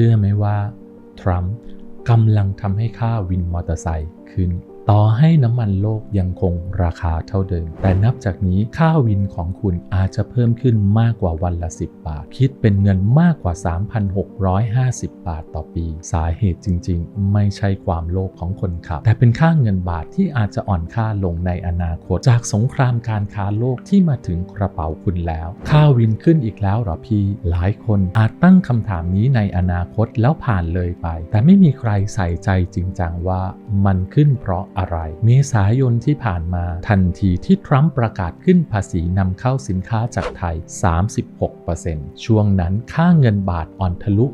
ชื่อไหมว่า ทรัมป์กำลังทำให้ค่าวินมอเตอร์ไซค์ขึ้น ต่อให้น้ำมันโลกยังคงราคาเท่าเดิม แต่นับจากนี้ค่าวินของคุณอาจจะเพิ่มขึ้นมากกว่าวันละ 10 บาท คิดเป็นเงินมากกว่า 3,650 บาทต่อปี สาเหตุจริง ๆ ไม่ใช่ความโลภของคนขับ แต่เป็นค่าเงินบาทที่อาจจะอ่อนค่าลงในอนาคต จากสงครามการค้าโลกที่มาถึงกระเป๋าคุณแล้ว ค่าวินขึ้นอีกแล้วหรอพี่ หลายคนอาจตั้งคำถามนี้ในอนาคตแล้วผ่านเลยไป แต่ไม่มีใครใส่ใจจริงจังว่ามันขึ้นเพราะอะไร เมษายนที่ผ่านมาทันทีที่ทรัมป์ประกาศขึ้นภาษีนำเข้าสินค้าจากไทย 36%ช่วงนั้นค่าเงินบาทอ่อนทะลุ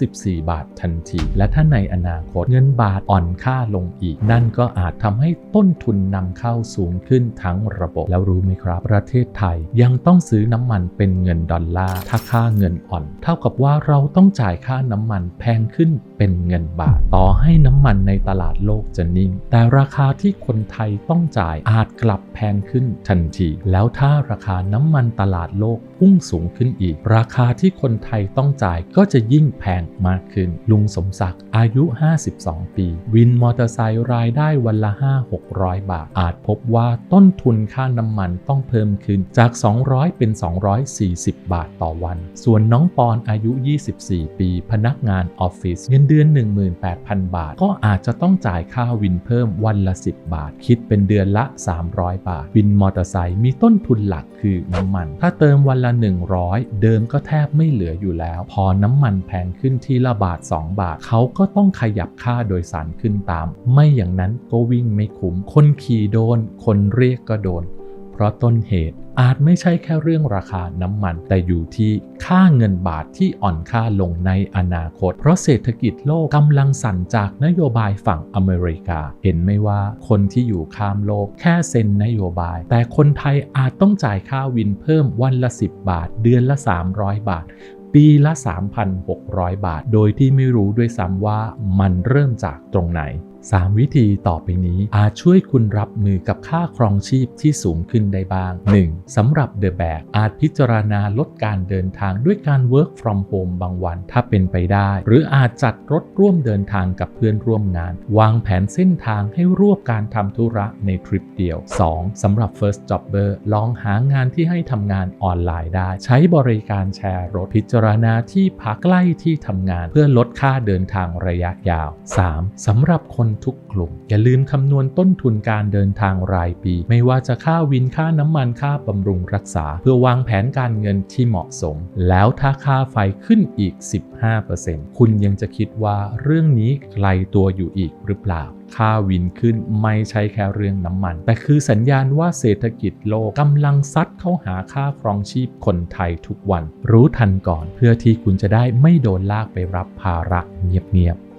34 บาททันที และถ้าในอนาคตเงินบาทอ่อนค่าลงอีก นั่นก็อาจทำให้ต้นทุนนำเข้าสูงขึ้นทั้งระบบ แล้วรู้ไหมครับ ประเทศไทยยังต้องซื้อน้ำมันเป็นเงินดอลลาร์ถ้าค่าเงินอ่อน เท่ากับว่าเราต้องจ่ายค่าน้ำมันแพงขึ้นเป็นเงินบาท ต่อให้น้ำมันในตลาดโลกจะนิ่ง แต่ราคาที่คนไทยต้องจ่ายอาจกลับแพงขึ้นทันที แล้วถ้าราคาน้ำมันตลาดโลกพุ่งสูงขึ้นอีก ราคาที่คนไทยต้องจ่ายก็จะยิ่งแพงมากขึ้น ลุงสมศักดิ์อายุ 52 ปี วินมอเตอร์ไซค์รายได้วันละ 5-600 บาท อาจพบว่าต้นทุนค่าน้ำมันต้องเพิ่มขึ้นจาก 200 เป็น 240 บาทต่อวัน ส่วนน้องปอนอายุ 24 ปี พนักงานออฟฟิศเงินเดือน 18,000 บาท ก็อาจจะต้องจ่ายค่าวินเพิ่มวันละ 10 บาท คิดเป็นเดือนละ 300 บาท วินมอเตอร์ไซค์มีต้นทุนหลักคือน้ำมัน ถ้าเติมวันละ 100 เดิมก็แทบไม่เหลืออยู่แล้ว พอน้ำมันแพงขึ้นที่ละบาท 2 บาท เขาก็ต้องขยับค่าโดยสารขึ้นตาม ไม่อย่างนั้นก็วิ่งไม่คุ้ม คนขี่โดน คนเรียกก็โดน ราะต้นเหตุ อาจไม่ใช่แค่เรื่องราคาน้ำมัน แต่อยู่ที่ค่าเงินบาทที่อ่อนค่าลงในอนาคต เพราะเศรษฐกิจโลกกำลังสั่นจากนโยบายฝั่งอเมริกา เห็นไหมว่าคนที่อยู่ข้ามโลกแค่เซ็นนโยบาย แต่คนไทยอาจต้องจ่ายค่าวินเพิ่มวันละ 10 บาท เดือนละ 300 บาทปีละ 3,600 บาท โดยที่ไม่รู้ด้วยซ้ำว่ามันเริ่มจากตรงไหน 3 วิธีต่อไปนี้อาจช่วยคุณรับมือกับค่าครองชีพที่สูงขึ้นได้บ้าง 1. สำหรับ The Bag อาจพิจารณาลดการเดินทางด้วยการ Work from Home บางวันถ้าเป็นไปได้ หรืออาจจัดรถร่วมเดินทางกับเพื่อนร่วมงาน วางแผนเส้นทางให้รวบการทำธุระในทริปเดียว 2. สำหรับ First Jobber ลองหางานที่ให้ทำงานออนไลน์ได้ ใช้บริการแชร์รถพิจารณาที่พักใกล้ที่ทำงาน เพื่อลดค่าเดินทางระยะยาว 3. สำหรับคนทุกกลุ่ม อย่าลืมคำนวณต้นทุนการเดินทางรายปี ไม่ว่าจะค่าวินค่าน้ำมันค่าบำรุงรักษา เพื่อวางแผนการเงินที่เหมาะสม แล้วถ้าค่าไฟขึ้นอีก 15%คุณยังจะคิดว่าเรื่องนี้ไกลตัวอยู่อีกหรือเปล่าค่าวินขึ้นไม่ใช่แค่เรื่องน้ำมัน แต่คือสัญญาณว่าเศรษฐกิจโลกกำลังซัดเข้าหาค่าครองชีพคนไทยทุกวัน รู้ทันก่อนเพื่อที่คุณจะได้ไม่โดนลากไปรับภาระเงียบๆ